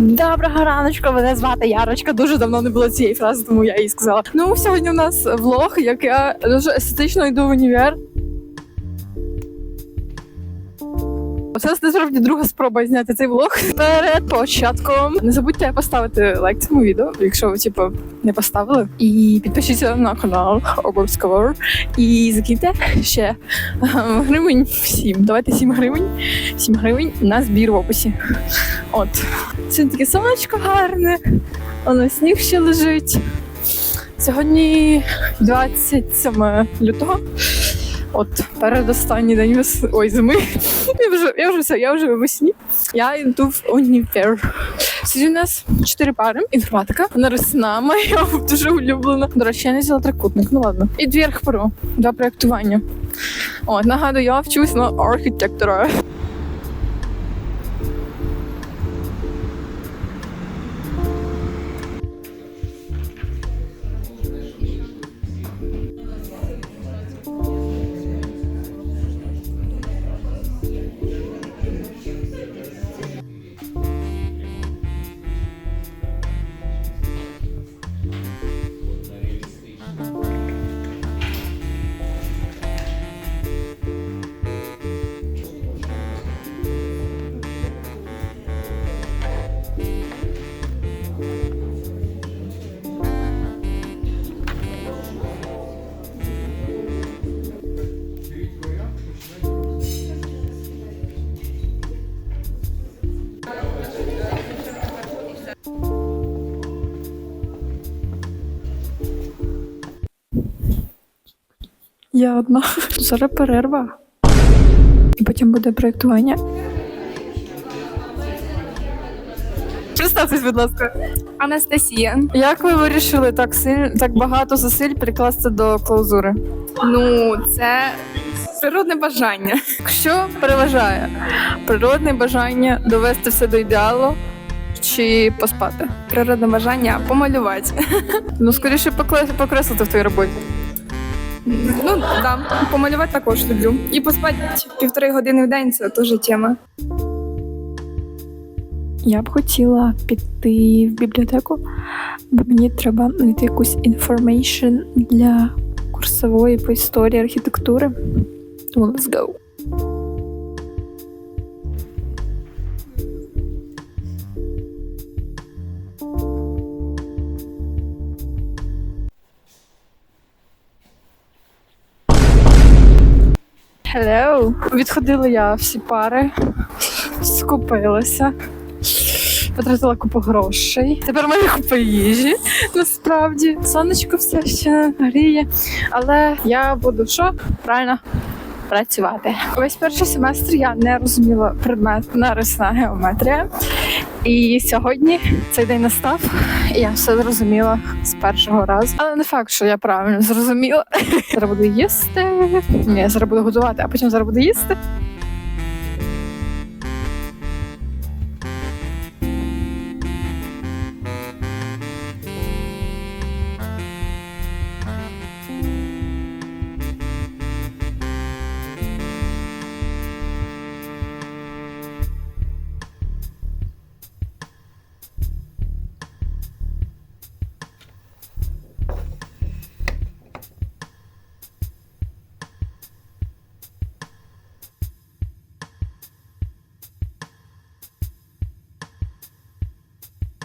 Доброго раночку, мене звати Ярочка. Дуже давно не було цієї фрази, тому я їй сказала. Ну, сьогодні у нас влог, як я дуже естетично йду в універ. Це насправді друга спроба зняти цей влог. Перед початком не забудьте поставити лайк цьому відео, якщо ви типу не поставили. І підпишіться на канал обов'язково. І закиньте ще ем, гривень 7. Давайте 7 гривень. 7 гривень на збір в описі. От. Сьогодні таке сонечко гарне, воно сніг ще лежить. Сьогодні 27 лютого. От передостанній день вес... Ой, зими. Я вже, я вже все, я вже весні. Я йду в універ. Сьогодні у нас чотири пари. Інформатика, нарисна моя дуже улюблена. До речі, я не взяла трикутник, ну ладно. І дві архпро, два проєктування. От, нагадую, я вчусь на архітектора. Я одна. Зараз перерва. І потім буде проєктування. Представтесь, будь ласка. Анастасія. Як ви вирішили так силь, так багато зусиль прикласти до клаузури? Ну, це природне бажання. Що переважає? Природне бажання довести все до ідеалу чи поспати? Природне бажання помалювати. Ну, скоріше покреслити в твоїй роботі. Ну, да, помалювати також люблю. І поспати півтори години в день це теж тема. Я б хотіла піти в бібліотеку, бо мені треба знайти якусь інформейшн для курсової по історії архітектури. Well, let's go. Hello. Відходила я всі пари, скупилася потратила купу грошей. Тепер в мене їжі. Насправді сонечко все ще гріє. Але я буду що? Правильно. Працювати. Весь перший семестр я не розуміла предмет нарисна геометрія. І сьогодні цей день настав, і я все зрозуміла з першого разу. Але не факт, що я правильно зрозуміла. Зараз буду їсти. Ні, зараз буду готувати, а потім зараз буду їсти.